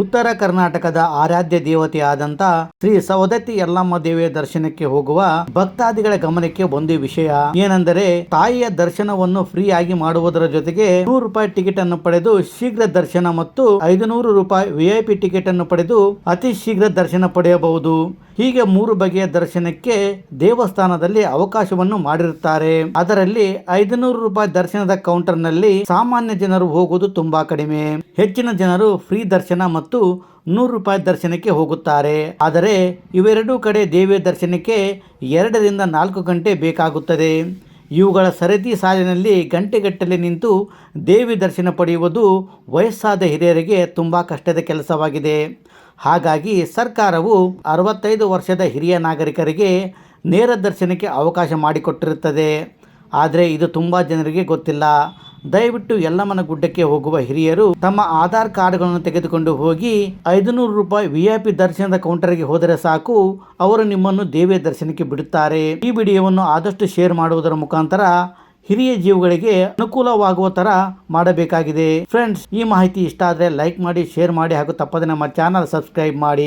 ಉತ್ತರ ಕರ್ನಾಟಕದ ಆರಾಧ್ಯ ದೇವತೆಯಾದಂಥ ಶ್ರೀ ಸವದತ್ತಿ ಯಲ್ಲಮ್ಮ ದೇವಿಯ ದರ್ಶನಕ್ಕೆ ಹೋಗುವ ಭಕ್ತಾದಿಗಳ ಗಮನಕ್ಕೆ ಒಂದು ವಿಷಯ. ಏನೆಂದರೆ ತಾಯಿಯ ದರ್ಶನವನ್ನು ಫ್ರೀ ಆಗಿ ಮಾಡುವುದರ ಜೊತೆಗೆ ನೂರು ರೂಪಾಯಿ ಟಿಕೆಟ್ ಅನ್ನು ಪಡೆದು ಶೀಘ್ರ ದರ್ಶನ ಮತ್ತು ಐದುನೂರು ರೂಪಾಯಿ ವಿಐಪಿ ಟಿಕೆಟ್ ಅನ್ನು ಪಡೆದು ಅತಿ ಶೀಘ್ರ ದರ್ಶನ ಪಡೆಯಬಹುದು. ಹೀಗೆ ಮೂರು ಬಗೆಯ ದರ್ಶನಕ್ಕೆ ದೇವಸ್ಥಾನದಲ್ಲಿ ಅವಕಾಶವನ್ನು ಮಾಡಿರುತ್ತಾರೆ. ಅದರಲ್ಲಿ ಐದುನೂರು ರೂಪಾಯಿ ದರ್ಶನದ ಕೌಂಟರ್ನಲ್ಲಿ ಸಾಮಾನ್ಯ ಜನರು ಹೋಗುವುದು ತುಂಬಾ ಕಡಿಮೆ. ಹೆಚ್ಚಿನ ಜನರು ಫ್ರೀ ದರ್ಶನ ನೂರು ರೂಪಾಯಿ ದರ್ಶನಕ್ಕೆ ಹೋಗುತ್ತಾರೆ. ಆದರೆ ಇವೆರಡೂ ಕಡೆ ದೇವಿಯ ದರ್ಶನಕ್ಕೆ ಎರಡರಿಂದ ನಾಲ್ಕು ಗಂಟೆ ಬೇಕಾಗುತ್ತದೆ. ಇವುಗಳ ಸರದಿ ಸಾಲಿನಲ್ಲಿ ಗಂಟೆಗಟ್ಟಲೆ ನಿಂತು ದೇವಿ ದರ್ಶನ ಪಡೆಯುವುದು ವಯಸ್ಸಾದ ಹಿರಿಯರಿಗೆ ತುಂಬ ಕಷ್ಟದ ಕೆಲಸವಾಗಿದೆ. ಹಾಗಾಗಿ ಸರ್ಕಾರವು ಅರವತ್ತೈದು ವರ್ಷದ ಹಿರಿಯ ನಾಗರಿಕರಿಗೆ ನೇರ ದರ್ಶನಕ್ಕೆ ಅವಕಾಶ ಮಾಡಿಕೊಟ್ಟಿರುತ್ತದೆ. ಆದರೆ ಇದು ತುಂಬ ಜನರಿಗೆ ಗೊತ್ತಿಲ್ಲ. ದಯವಿಟ್ಟು ಯಲ್ಲಮ್ಮನ ಗುಡ್ಡಕ್ಕೆ ಹೋಗುವ ಹಿರಿಯರು ತಮ್ಮ ಆಧಾರ್ ಕಾರ್ಡ್ಗಳನ್ನು ತೆಗೆದುಕೊಂಡು ಹೋಗಿ ಐದುನೂರು ರೂಪಾಯಿ ವಿಐಪಿ ದರ್ಶನದ ಕೌಂಟರ್ಗೆ ಹೋದರೆ ಸಾಕು, ಅವರು ನಿಮ್ಮನ್ನು ದೇವಿಯ ದರ್ಶನಕ್ಕೆ ಬಿಡುತ್ತಾರೆ. ಈ ವಿಡಿಯೋವನ್ನು ಆದಷ್ಟು ಶೇರ್ ಮಾಡುವುದರ ಮುಖಾಂತರ ಹಿರಿಯ ಜೀವಗಳಿಗೆ ಅನುಕೂಲವಾಗುವ ತರ ಮಾಡಬೇಕಾಗಿದೆ. ಫ್ರೆಂಡ್ಸ್ ಈ ಮಾಹಿತಿ ಇಷ್ಟ ಆದರೆ ಲೈಕ್ ಮಾಡಿ ಶೇರ್ ಮಾಡಿ ಹಾಗೂ ತಪ್ಪದೆ ನಮ್ಮ ಚಾನಲ್ ಸಬ್ಸ್ಕ್ರೈಬ್ ಮಾಡಿ.